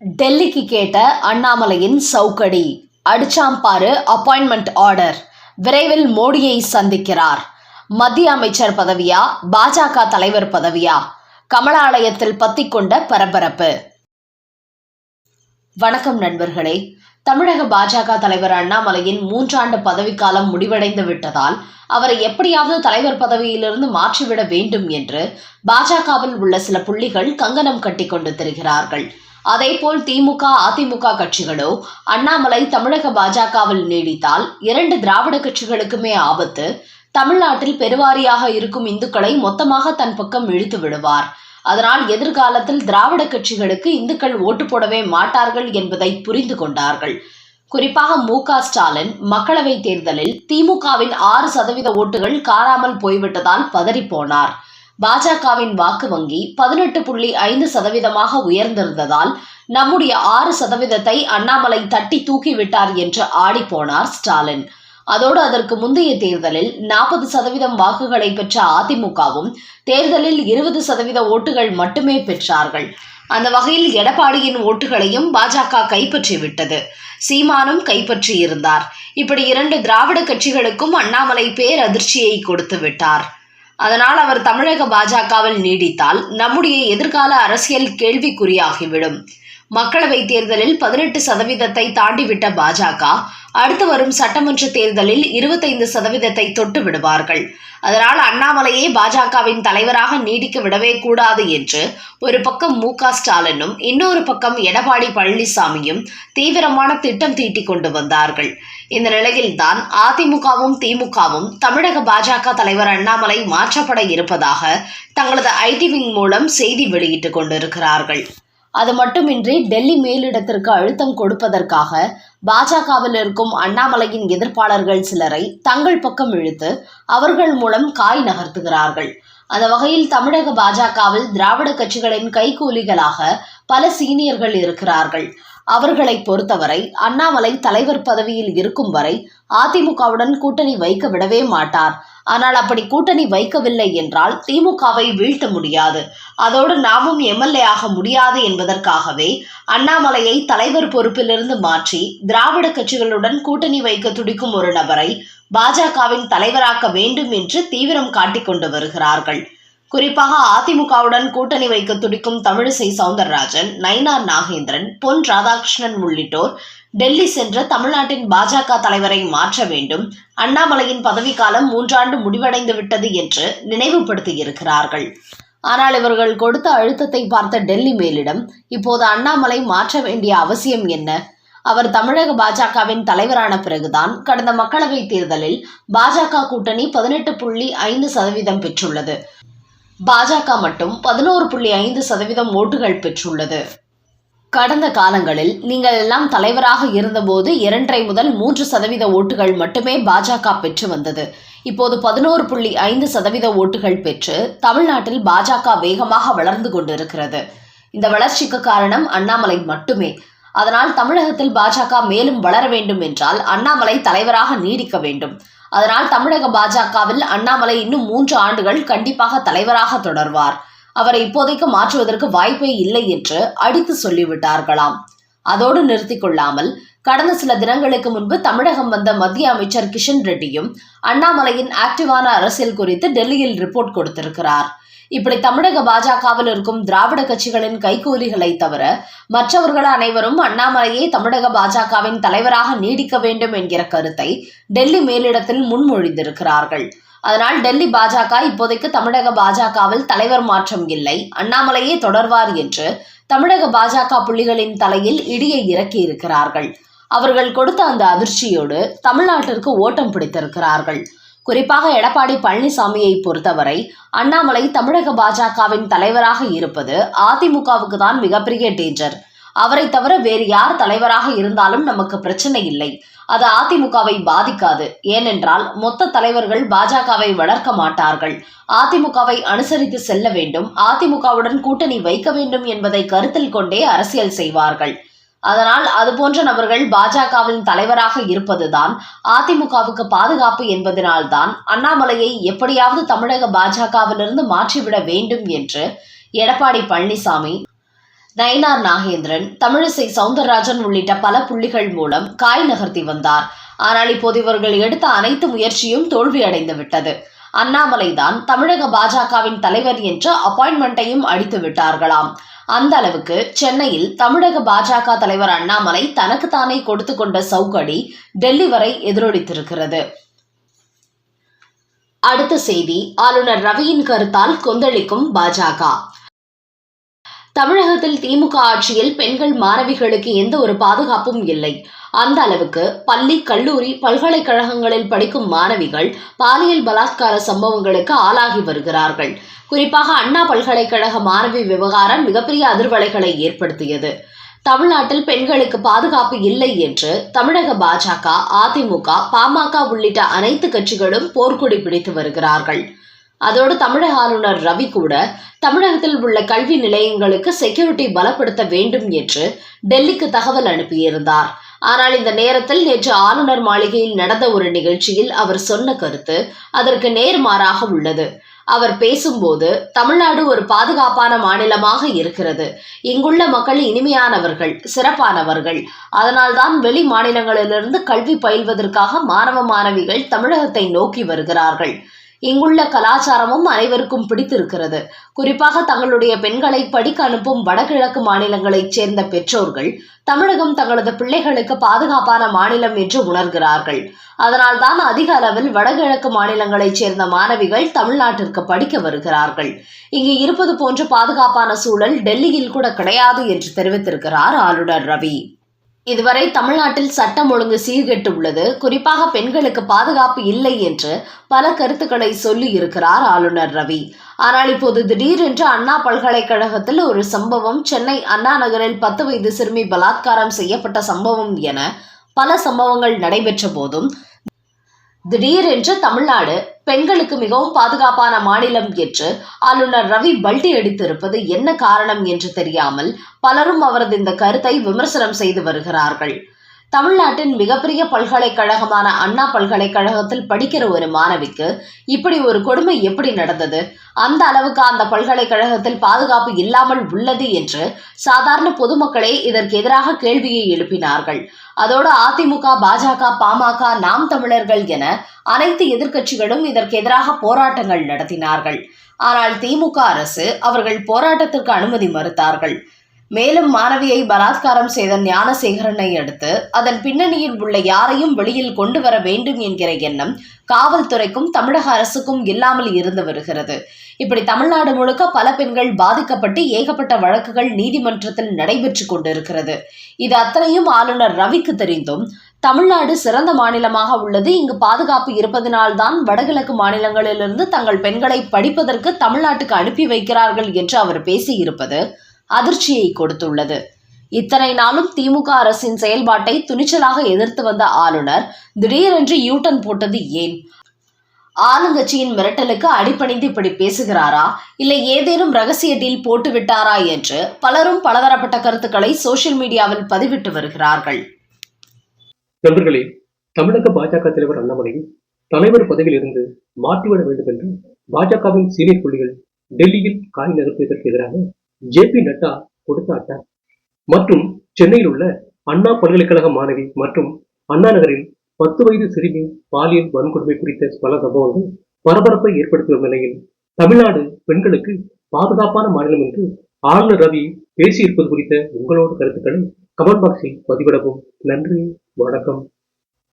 டெல்லிக்கு கேட்ட அண்ணாமலையின் சவுக்கடி. அடிச்சாம்பாரு appointment order விரைவில் மோடியை சந்திக்கிறார். மத்திய அமைச்சர் பதவியா பாஜக தலைவர் பதவியா? கமலாலயத்தில் பத்திக்கொண்ட பரபரப்பு. வணக்கம் நண்பர்களே. தமிழக பாஜக தலைவர் அண்ணாமலையின் மூன்றாண்டு பதவிக்காலம் முடிவடைந்து விட்டதால் அவரை எப்படியாவது தலைவர் பதவியிலிருந்து மாற்றிவிட வேண்டும் என்று பாஜகவில் உள்ள சில புள்ளிகள் கங்கணம் கட்டிக்கொண்டு திரிகிறார்கள். அதேபோல் திமுக அதிமுக கட்சிகளோ அண்ணாமலை தமிழக பாஜகவில் நீடித்தால் இரண்டு திராவிட கட்சிகளுக்குமே ஆபத்து. தமிழ்நாட்டில் பெருவாரியாக இருக்கும் இந்துக்களை மொத்தமாக தன் பக்கம் இழுத்து விடுவார். அதனால் எதிர்காலத்தில் திராவிட கட்சிகளுக்கு இந்துக்கள் ஓட்டு போடவே மாட்டார்கள் என்பதை புரிந்து கொண்டார்கள். குறிப்பாக மு க ஸ்டாலின் மக்களவை தேர்தலில் திமுகவின் ஆறு சதவீத ஓட்டுகள் காணாமல் போய்விட்டதால் பதறிப்போனார் பாஜகவின் வாக்கு வங்கி பதினெட்டு புள்ளி ஐந்து சதவீதமாக உயர்ந்திருந்ததால் நம்முடைய ஆறு சதவீதத்தை அண்ணாமலை தட்டி தூக்கிவிட்டார் என்று ஆடிப்போனார் ஸ்டாலின். அதோடு அதற்கு முந்தைய தேர்தலில் நாற்பது சதவீதம் வாக்குகளை பெற்ற அதிமுகவும் தேர்தலில் இருபது சதவீத ஓட்டுகள் மட்டுமே பெற்றார்கள். அந்த வகையில் எடப்பாடியின் ஓட்டுகளையும் பாஜக கைப்பற்றிவிட்டது. சீமானும் கைப்பற்றியிருந்தார். இப்படி இரண்டு திராவிட கட்சிகளுக்கும் அண்ணாமலை பேரதிர்ச்சியை கொடுத்து விட்டார் அதனால் அவர் தமிழக பாஜகவில் நீடித்தால் நம்முடைய எதிர்கால அரசியல் கேள்விக்குறியாகிவிடும். மக்களவை தேர்தலில் பதினெட்டு சதவீதத்தை தாண்டிவிட்ட பாஜக அடுத்து வரும் சட்டமன்ற தேர்தலில் இருபத்தைந்து சதவீதத்தை தொட்டு விடுவார்கள். அதனால் அண்ணாமலையே பாஜகவின் தலைவராக நீடிக்க விடவே கூடாது என்று ஒரு பக்கம் மு. க. ஸ்டாலினும் இன்னொரு பக்கம் எடப்பாடி பழனிசாமியும் தீவிரமான திட்டம் தீட்டிக் கொண்டு வந்தார்கள். இந்த நிலையில்தான் அதிமுகவும் திமுகவும் தமிழக பாஜக தலைவர் அண்ணாமலை மாற்றப்பட இருப்பதாக தங்களது ஐடி விங் மூலம் செய்தி வெளியிட்டுக் கொண்டிருக்கிறார்கள். அது மட்டுமின்றி டெல்லி மேலிடத்திற்கு அழுத்தம் கொடுப்பதற்காக பாஜகவில் இருக்கும் அண்ணாமலையின் எதிர்ப்பாளர்கள் சிலரை தங்கள் பக்கம் இழுத்து அவர்கள் மூலம் காய் நகர்த்துகிறார்கள். அந்த வகையில் தமிழக பாஜகவில் திராவிட கட்சிகளின் கைகூலிகளாக பல சீனியர்கள் இருக்கிறார்கள். அவர்களை பொறுத்தவரை அண்ணாமலை தலைவர் பதவியில் இருக்கும் வரை அதிமுகவுடன் கூட்டணி வைக்க விடவே மாட்டார். ஆனால் அப்படி கூட்டணி வைக்கவில்லை என்றால் திமுகவை வீழ்த்த முடியாது. அதோடு நாமும் எம்எல்ஏ ஆக முடியாது என்பதற்காகவே அண்ணாமலையை தலைவர் பொறுப்பிலிருந்து மாற்றி திராவிட கட்சிகளுடன் கூட்டணி வைக்க துடிக்கும் ஒரு நபரை பாஜகவின் தலைவராக்க வேண்டும் என்று தீவிரம் காட்டிக் கொண்டு வருகிறார்கள். குறிப்பாக அதிமுகவுடன் கூட்டணி வைக்க துடிக்கும் தமிழிசை சவுந்தரராஜன் நயினார் நாகேந்திரன் பொன் ராதாகிருஷ்ணன் உள்ளிட்டோர் டெல்லி சென்று தமிழ்நாட்டின் பாஜக தலைவரை மாற்ற வேண்டும். அண்ணாமலையின் பதவிக்காலம் மூன்றாண்டு முடிவடைந்து விட்டது என்று நினைவுபடுத்தியிருக்கிறார்கள். ஆனால் இவர்கள் கொடுத்த அழுத்தத்தை பார்த்த டெல்லி மேலிடம் இப்போது அண்ணாமலை மாற்ற வேண்டிய அவசியம் என்ன? அவர் தமிழக பாஜகவின் தலைவரான பிறகுதான் கடந்த மக்களவைத் தேர்தலில் பாஜக கூட்டணி பதினெட்டு புள்ளி ஐந்து சதவீதம் பெற்றுள்ளது. பாஜக மட்டும் பதினோரு புள்ளி ஐந்து சதவீதம் ஓட்டுகள் பெற்றுள்ளது. கடந்த காலங்களில் நீங்கள் எல்லாம் தலைவராக இருந்தபோது இரண்டரை முதல் மூன்று சதவீத ஓட்டுகள் மட்டுமே பாஜக பெற்று வந்தது. இப்போது பதினோரு புள்ளி ஐந்து சதவீத ஓட்டுகள் பெற்று தமிழ்நாட்டில் பாஜக வேகமாக வளர்ந்து கொண்டிருக்கிறது. இந்த வளர்ச்சிக்கு காரணம் அண்ணாமலை மட்டுமே. அதனால் தமிழகத்தில் பாஜக மேலும் வளர வேண்டும் என்றால் அண்ணாமலை தலைவராக நீடிக்க வேண்டும். அதனால் தமிழக பாஜகவில் அண்ணாமலை இன்னும் மூன்று ஆண்டுகள் கண்டிப்பாக தலைவராக தொடர்வார். அவரை இப்போதைக்கு மாற்றுவதற்கு வாய்ப்பே இல்லை என்று அடித்து சொல்லிவிட்டார்களாம். அதோடு நிறுத்திக் கொள்ளாமல் கடந்த சில தினங்களுக்கு முன்பு தமிழகம் வந்த மத்திய அமைச்சர் கிஷன் ரெட்டியும் அண்ணாமலையின் ஆக்டிவான அரசியல் குறித்து டெல்லியில் ரிப்போர்ட் கொடுத்திருக்கிறார். இப்படி தமிழக பாஜகவில் இருக்கும் திராவிட கட்சிகளின் கைகூலிகளை தவிர மற்றவர்கள் அனைவரும் அண்ணாமலையை தமிழக பாஜகவின் தலைவராக நீடிக்க வேண்டும் என்கிற கருத்தை டெல்லி மேலிடத்தில் முன்மொழிந்திருக்கிறார்கள். அதனால் டெல்லி பாஜக இப்போதைக்கு தமிழக பாஜகவில் தலைவர் மாற்றம் இல்லை. அண்ணாமலையே தொடர்வார் என்று தமிழக பாஜக புள்ளிகளின் தலையில் இடியை இறக்கி இருக்கிறார்கள் அவர்கள் கொடுத்த அந்த அதிர்ச்சியோடு தமிழ்நாட்டிற்கு ஓட்டம் பிடித்திருக்கிறார்கள். குறிப்பாக எடப்பாடி பழனிசாமியை பொறுத்தவரை அண்ணாமலை தமிழக பாஜகவின் தலைவராக இருப்பது அதிமுகவுக்கு தான் மிகப்பெரிய டேஞ்சர் அவரை தவிர வேறு யார் தலைவராக இருந்தாலும் நமக்கு பிரச்சனை இல்லை. அது அதிமுகவை பாதிக்காது. ஏனென்றால் மொத்த தலைவர்கள் பாஜகவை வளர்க்க மாட்டார்கள். அதிமுகவை அனுசரித்து செல்ல வேண்டும். அதிமுகவுடன் கூட்டணி வைக்க வேண்டும் என்பதை கருத்தில் கொண்டே அரசியல் செய்வார்கள். அதனால் அதுபோன்ற நபர்கள் பாஜகவின் தலைவராக இருப்பதுதான் அதிமுகவுக்கு பாதுகாப்பு என்பதனால்தான் அண்ணாமலையை எப்படியாவது தமிழக பாஜகவிலிருந்து மாற்றிவிட வேண்டும் என்று எடப்பாடி பழனிசாமி நயினார் நாகேந்திரன் தமிழிசை சவுந்தரராஜன் உள்ளிட்ட பல புள்ளிகள் மூலம் காய் நகர்த்தி வந்தார். ஆனால் இப்போது இவர்கள் எடுத்த அனைத்து முயற்சியும் தோல்வியடைந்து விட்டது அண்ணாமலைதான் தமிழக பாஜகவின் தலைவர் என்ற அப்பாயின்மெண்ட்டையும் அடித்து விட்டார்களாம் அந்த அளவுக்கு சென்னையில் தமிழக பாஜக தலைவர் அண்ணாமலை தனக்குத்தானே கொடுத்து கொண்ட சவுக்கடி டெல்லி வரை எதிரொலித்திருக்கிறது. அடுத்த செய்தி ஆளுநர் ரவியின் கருத்தால் கொந்தளிக்கும் பாஜக. தமிழகத்தில் திமுக ஆட்சியில் பெண்கள் மாணவிகளுக்கு எந்த ஒரு பாதுகாப்பும் இல்லை. அந்த அளவுக்கு பள்ளி கல்லூரி பல்கலைக்கழகங்களில் படிக்கும் மாணவிகள் பாலியல் பலாத்கார சம்பவங்களுக்கு ஆளாகி வருகிறார்கள். குறிப்பாக அண்ணா பல்கலைக்கழக மாணவி விவகாரம் மிகப்பெரிய அதிர்வலைகளை ஏற்படுத்தியது. தமிழ்நாட்டில் பெண்களுக்கு பாதுகாப்பு இல்லை என்று தமிழக பாஜக அதிமுக பாமக உள்ளிட்ட அனைத்து கட்சிகளும் போர்க்கொடி பிடித்து வருகிறார்கள். அதோடு தமிழக ஆளுநர் ரவி கூட தமிழகத்தில் உள்ள கல்வி நிலையங்களுக்கு செக்யூரிட்டி பலப்படுத்த வேண்டும் என்று டெல்லிக்கு தகவல் அனுப்பியிருந்தார். ஆனால் இந்த நேரத்தில் நேற்று ஆளுநர் மாளிகையில் நடந்த ஒரு நிகழ்ச்சியில் அவர் சொன்ன கருத்து அதற்கு நேர்மாறாக உள்ளது. அவர் பேசும்போது தமிழ்நாடு ஒரு பாதுகாப்பான மாநிலமாக இருக்கிறது. இங்குள்ள மக்கள் இனிமையானவர்கள் சிறப்பானவர்கள். அதனால்தான் வெளி மாநிலங்களிலிருந்து கல்வி பயில்வதற்காக மாணவ மாணவிகள் தமிழகத்தை நோக்கி வருகிறார்கள். இங்குள்ள கலாச்சாரமும் அனைவருக்கும் பிடித்திருக்கிறது. குறிப்பாக தங்களுடைய பெண்களை படிக்க அனுப்பும் வடகிழக்கு மாநிலங்களைச் சேர்ந்த பெற்றோர்கள் தமிழகம் தங்களது பிள்ளைகளுக்கு பாதுகாப்பான மாநிலம் என்று உணர்கிறார்கள். அதனால்தான் அதிக அளவில் வடகிழக்கு மாநிலங்களைச் சேர்ந்த மாணவிகள் தமிழ்நாட்டிற்கு படிக்க வருகிறார்கள். இங்கு இருப்பது போன்ற பாதுகாப்பான சூழல் டெல்லியில் கூட கிடையாது என்று தெரிவித்திருக்கிறார் ஆளுநர் ரவி. இதுவரை தமிழ்நாட்டில் சட்டம் ஒழுங்கு சீர்கெட்டு உள்ளது குறிப்பாக பெண்களுக்கு பாதுகாப்பு இல்லை என்று பல கருத்துக்களை சொல்லி இருக்கிறார் ஆளுநர் ரவி. ஆனால் இப்போது திடீரென்று அண்ணா பல்கலைக்கழகத்தில் ஒரு சம்பவம் சென்னை அண்ணா நகரில் பத்து வயது சிறுமி பலாத்காரம் செய்யப்பட்ட சம்பவம் என பல சம்பவங்கள் நடைபெற்ற போதும் திடீரென்று தமிழ்நாடு பெண்களுக்கு மிகவும் பாதுகாப்பான மாநிலம் என்று ஆளுநர் ரவி பல்டி அடித்திருப்பது என்ன காரணம் என்று தெரியாமல் பலரும் அவரது இந்த கருத்தை விமர்சனம் செய்து வருகிறார்கள். தமிழ்நாட்டின் மிகப்பெரிய பல்கலைக்கழகமான அண்ணா பல்கலைக்கழகத்தில் படிக்கிற ஒரு மாணவிக்கு இப்படி ஒரு கொடுமை எப்படி நடந்தது? அந்த அளவுக்கு அந்த பல்கலைக்கழகத்தில் பாதுகாப்பு இல்லாமல் உள்ளது என்று சாதாரண பொதுமக்களே இதற்கு எதிராக கேள்வியை எழுப்பினார்கள். அதோடு அதிமுக பாஜக பாமக நாம் தமிழர்கள் என அனைத்து எதிர்க்கட்சிகளும் இதற்கு எதிராக போராட்டங்கள் நடத்தினார்கள். ஆனால் திமுக அரசு அவர்கள் போராட்டத்திற்கு அனுமதி மறுத்தார்கள். மேலும் மாணவியை பலாத்காரம் செய்த ஞானசேகரனை அடுத்து அதன் பின்னணியில் உள்ள யாரையும் வெளியில் கொண்டு வர வேண்டும் என்கிற எண்ணம் காவல்துறைக்கும் தமிழக அரசுக்கும் இல்லாமல் இருந்து வருகிறது. இப்படி தமிழ்நாடு முழுக்க பல பெண்கள் பாதிக்கப்பட்டு ஏகப்பட்ட வழக்குகள் நீதிமன்றத்தில் நடைபெற்று கொண்டிருக்கிறது. இது அத்தனையும் ஆளுநர் ரவிக்கு தெரிந்தும் தமிழ்நாடு சிறந்த மாநிலமாக உள்ளது. இங்கு பாதுகாப்பு இருப்பதனால்தான் வடகிழக்கு மாநிலங்களிலிருந்து தங்கள் பெண்களை படிப்பதற்கு தமிழ்நாட்டுக்கு அனுப்பி வைக்கிறார்கள் என்று அவர் பேசியிருப்பது அதிர்ச்சியை கொடுத்துள்ளது. இத்தனை நாளும் திமுக அரசின் செயல்பாட்டை துணிச்சலாக எதிர்த்து வந்த ஆளுநர் திடீரென்று யூட்டன் போட்டது ஏன்? ஆளுங்கட்சியின் மிரட்டலுக்கு அடிபணிந்து இப்படி பேசுகிறாரா? இல்லை ஏதேனும் ரகசிய டீல் போட்டு விட்டாரா என்று பலரும் பலதரப்பட்ட கருத்துக்களை சோசியல் மீடியாவில் பதிவிட்டு வருகிறார்கள். நண்பர்களே தமிழக பாஜக தலைவர் அண்ணாமலை தலைவர் பதவியில் இருந்து மாற்றிவிட வேண்டும் என்று பாஜகவின் சீனியர் புள்ளிகள் டெல்லியில் காய் நகர்த்தியதற்கு எதிராக ஜே பி நட்டா கொடுத்த அட்டா மற்றும் சென்னையில் உள்ள அண்ணா பல்கலைக்கழக மாணவி மற்றும் அண்ணா நகரில் பத்து வயது சிறுமி பாலியல் வன்கொடுமை குறித்த பல சம்பவங்கள் பரபரப்பை ஏற்படுத்தி நிலையில் தமிழ்நாடு பெண்களுக்கு பாதுகாப்பான மாநிலம் என்று ஆளுநர் ரவி பேசியிருப்பது குறித்த உங்களோட கருத்துக்களை கமெண்ட் பாக்ஸில் பதிவிடவும். நன்றி வணக்கம்.